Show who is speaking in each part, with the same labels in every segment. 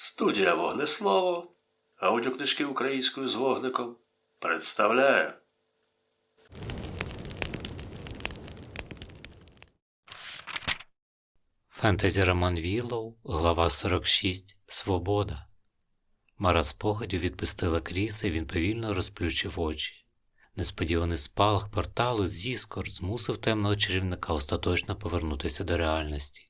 Speaker 1: Студія Вогнеслово, аудіокнижки українською з вогником представляє.
Speaker 2: Фентезі Роман Віллоу, глава 46 Свобода. Мара спогадів відпустила кріса, і він повільно розплющив очі. Несподіваний спалах порталу з іскор змусив темного чарівника остаточно повернутися до реальності.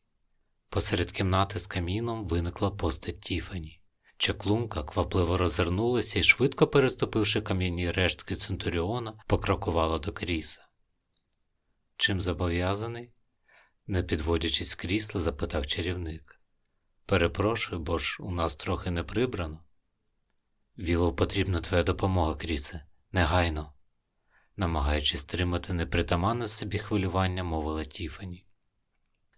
Speaker 2: Посеред кімнати з каміном виникла постать Тіфані. Чаклунка квапливо розвернулася і, швидко переступивши кам'яні рештки Центуріона, покрокувала до кріса. Чим зобов'язаний? не підводячись з крісла, запитав чарівник. Перепрошую, бо ж у нас трохи не прибрано. Вілу потрібна твоя допомога, Крісе, негайно, намагаючись стримати непритаманне собі хвилювання, мовила Тіфані.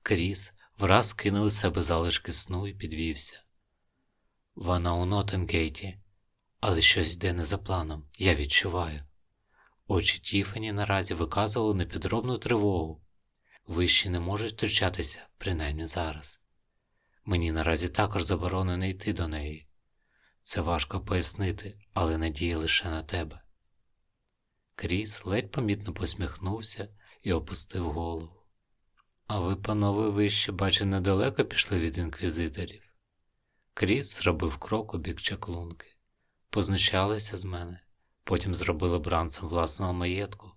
Speaker 2: Кріс враз кинув із себе залишки сну і підвівся. Вона у Нотенгейті, але щось йде не за планом, я відчуваю. Очі Тіфані наразі виказували непідробну тривогу. Вищі не можуть втручатися, принаймні зараз. Мені наразі також заборонено йти до неї. Це важко пояснити, але надія лише на тебе. Кріс ледь помітно посміхнувся і опустив голову. А ви, панове, вище, бачу, недалеко пішли від інквізиторів. Кріс зробив крок у бік чаклунки, познущалися з мене, потім зробили бранцем власного маєтку,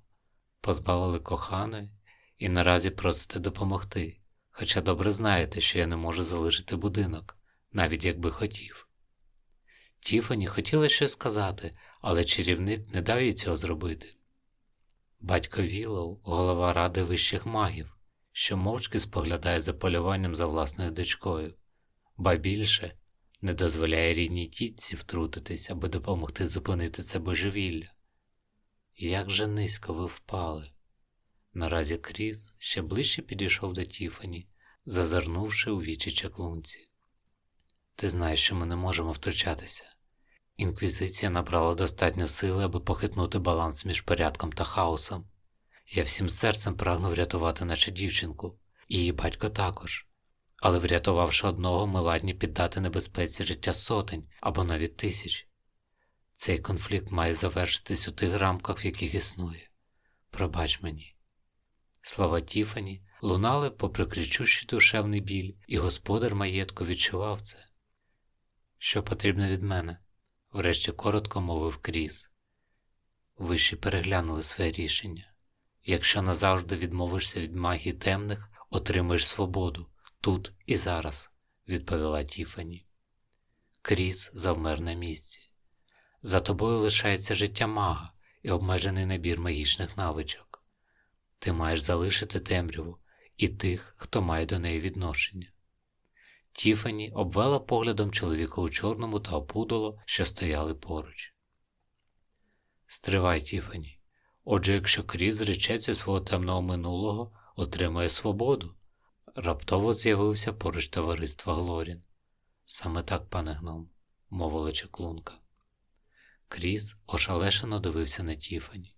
Speaker 2: позбавили коханої і наразі просите допомогти, хоча добре знаєте, що я не можу залишити будинок, навіть якби хотів. Тіфані хотіла щось сказати, але чарівник не дав їй цього зробити. Батько Вілоу, голова ради вищих магів, що мовчки споглядає за полюванням за власною дочкою, ба більше не дозволяє рідній тітці втрутитись, аби допомогти зупинити це божевілля. Як же низько ви впали. Наразі Кріс ще ближче підійшов до Тіфані, зазирнувши у вічі чаклунці. Ти знаєш, що ми не можемо втручатися. Інквізиція набрала достатньо сили, аби похитнути баланс між порядком та хаосом. Я всім серцем прагну врятувати нашу дівчинку, її батько також. Але врятувавши одного, ми ладні піддати небезпеці життя сотень або навіть тисяч. Цей конфлікт має завершитись у тих рамках, в яких існує. Пробач мені. Слова Тіфані лунали попри кричущий душевний біль, і господар маєтку відчував це. Що потрібно від мене? врешті коротко мовив Кріс. Вищі переглянули своє рішення. Якщо назавжди відмовишся від магії темних, отримаєш свободу тут і зараз, відповіла Тіфані. Кріс завмер на місці. За тобою лишається життя мага і обмежений набір магічних навичок. Ти маєш залишити темряву і тих, хто має до неї відношення. Тіфані обвела поглядом чоловіка у чорному та опудоло, що стояли поруч. Стривай, Тіфані. Отже, якщо Кріс зречеться свого темного минулого, отримає свободу. Раптово з'явився поруч товариства Глорін. Саме так, пане гном, мовила чеклунка. Кріс ошалешено дивився на Тіфані.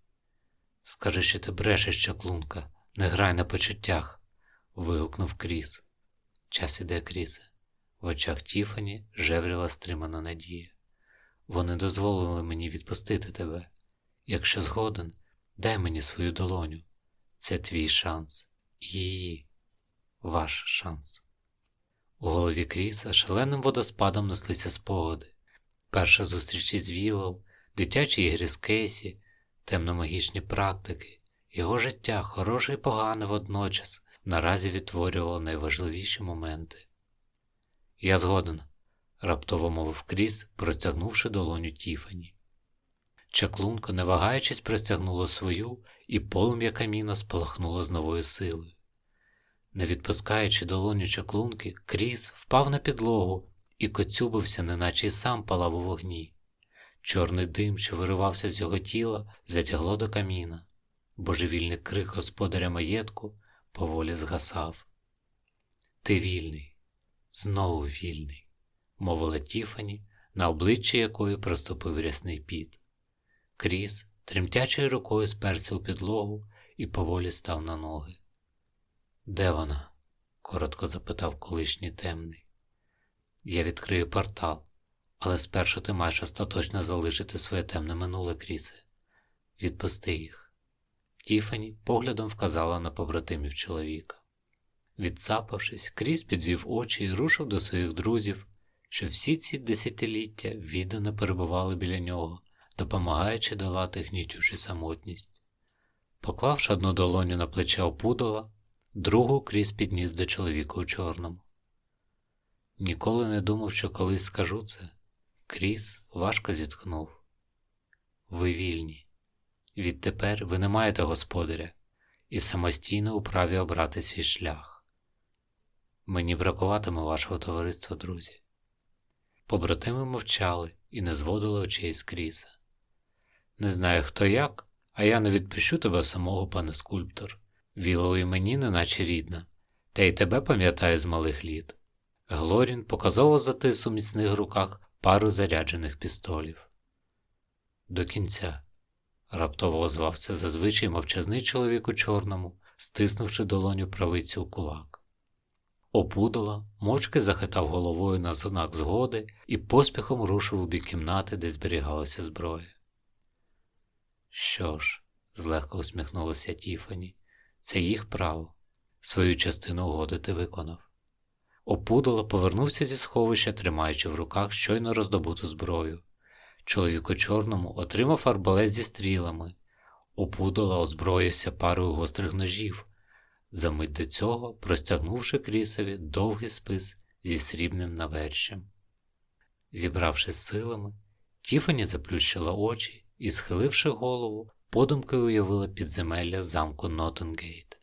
Speaker 2: Скажи, що ти брешеш, чаклунка, не грай на почуттях. вигукнув Кріс. Час іде, Крісе. В очах Тіфані жевріла стримана надія. Вони дозволили мені відпустити тебе. Якщо згоден, дай мені свою долоню. Це твій шанс. Її, ваш шанс. У голові Кріса шаленим водоспадом неслися спогади. Перша зустріч із Вілов, дитячі ігри з Кейсі, темномагічні практики, його життя, хороше і погане водночас, наразі відтворювало найважливіші моменти. Я згоден, раптово мовив Кріс, простягнувши долоню Тіфані. Чаклунка, не вагаючись, простягнула свою, і полум'я каміна спалахнуло з новою силою. Не відпускаючи долоню чаклунки, Кріс впав на підлогу і коцюбився, неначе й сам палав у вогні. Чорний дим, що виривався з його тіла, затягло до каміна. Божевільний крик господаря маєтку поволі згасав. Ти вільний, знову вільний, мовила Тіфані, на обличчі якої проступив рясний піт. Кріс тремтячою рукою сперся у підлогу і поволі став на ноги. Де вона? коротко запитав колишній темний. Я відкрию портал, але спершу ти маєш остаточно залишити своє темне минуле крісе. Відпусти їх. Тіфані поглядом вказала на побратимів чоловіка. Відцапавшись, Кріс підвів очі і рушив до своїх друзів, що всі ці десятиліття віддано перебували біля нього, допомагаючи долати гнітючу самотність. Поклавши одну долоню на плече опудала, другу Кріс підніс до чоловіка у чорному. Ніколи не думав, що колись скажу це. Кріс важко зітхнув. Ви вільні. Відтепер ви не маєте господаря і самостійно у праві обрати свій шлях. Мені бракуватиме вашого товариства, друзі. Побратими мовчали і не зводили очей з Кріса. Не знаю, хто як, а я не відпущу тебе самого, пане скульптор. Віло і мені неначе рідна, та й тебе пам'ятаю з малих літ. Глорін показово затис у міцних руках пару заряджених пістолів. До кінця раптово озвався зазвичай мовчазний чоловік у чорному, стиснувши долоню правиці у кулак. Опудала, мовчки захитав головою на знак згоди і поспіхом рушив у бік кімнати, де зберігалася зброя. Що ж, злегка усміхнулася Тіфані, це їх право. Свою частину угоди ти виконав. Опудало повернувся зі сховища, тримаючи в руках щойно роздобуту зброю. Чоловік у чорному отримав арбалет зі стрілами. Опудало озброївся парою гострих ножів, замить до цього простягнувши крісові довгий спис зі срібним навершем. Зібравшись силами, Тіфані заплющила очі і, схиливши голову, подумки уявила підземелля замку Нотенгейт.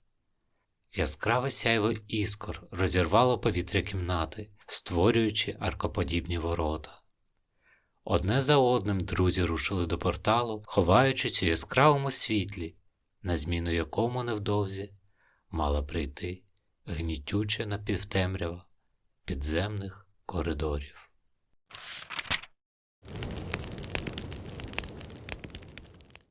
Speaker 2: Яскраве сяйво іскор розірвало повітря кімнати, створюючи аркоподібні ворота. Одне за одним друзі рушили до порталу, ховаючись у яскравому світлі, на зміну якому невдовзі мала прийти гнітюча напівтемрява підземних коридорів.